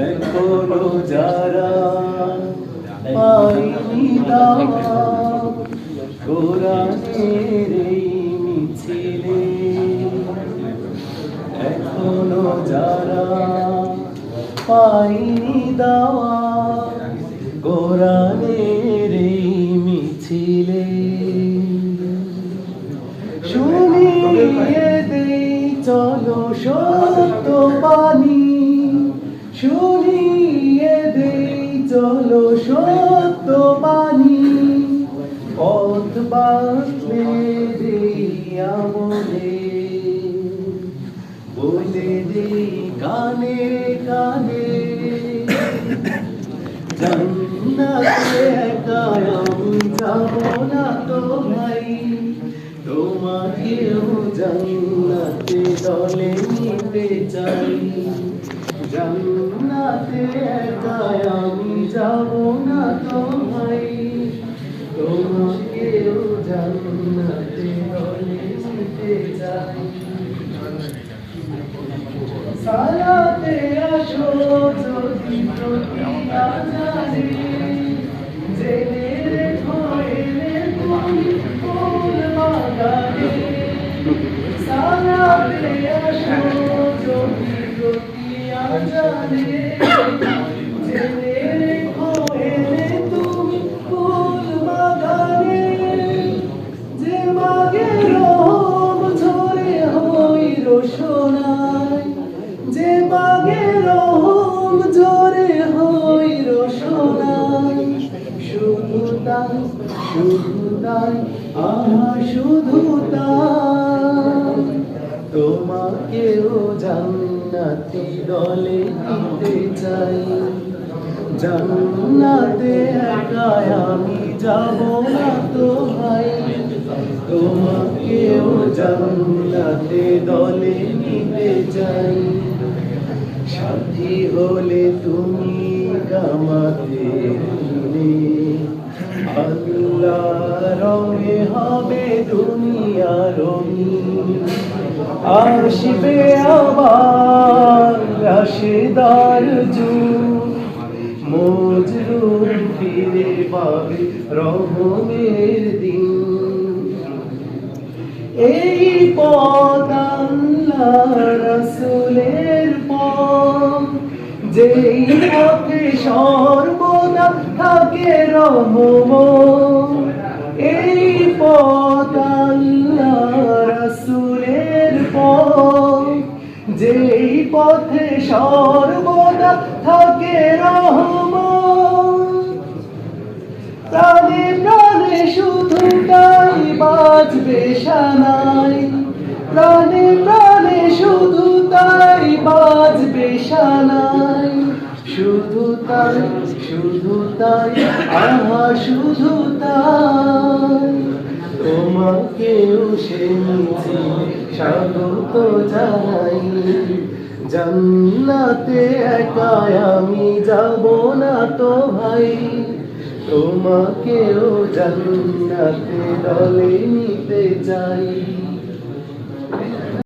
এখনও যারা পাইনি কোরআনের মিছিলে এখনও যারা পাইনি দাওয়া কোরআনের মিছিলে। চলো সত্য পানি পথ বাঁচলে দেই আমলে। বলে দেই কানে কানে, জান্নাতে একা যাব না তো ভাই তোমাকেও জান্নাতে দলে নিতে চাই। জান্নাতে একা আমি যাব না তো ভাই তোমাকেও জান্নাতে দলে নিতে চাই। সালাতে আসো যদি প্রতি আজানে। জেনে রেখো এলে তুমি ফুল বাগানে। সালাতে আসো যদি প্রতি যে মাগে রোম ঝরে হই রোশনায় শুধু তাই শুধু তাই, আহা, শুধু তাই। তোমাকেও জান্নাতি দলে নিতে চাই। জান্নাতে একাই আমি যাব না তো ভাই। তোমাকেও জান্নাতে দলে নিতে চাই। সাথী হলে তুমি দিনে আল্লাহ রঙে হবে দুনিয়া রঙিন। আসবে আবার রাশেদার যুগ মজরুর ফিরে পাবে রহমের দিন। এই পদ আল্লাহ রাসূলের যেই পথে সর্বদা থাকে রহমত এই পথ আল্লাহ রাসূলের পথ। যেই পথে সর্বদা থাকে রহমত প্রাণে প্রাণে শুধু তাই বাজবে সানাই। প্রাণে শুধু তাই শুধু তাই, আহা, শুধু তাই। তোমাকেও সে মিছিলে স্বাগত জানাই জান্নাতে একাই আমি যাব না তো ভাই। তোমাকেও জান্নাতে দলে নিতে চাই।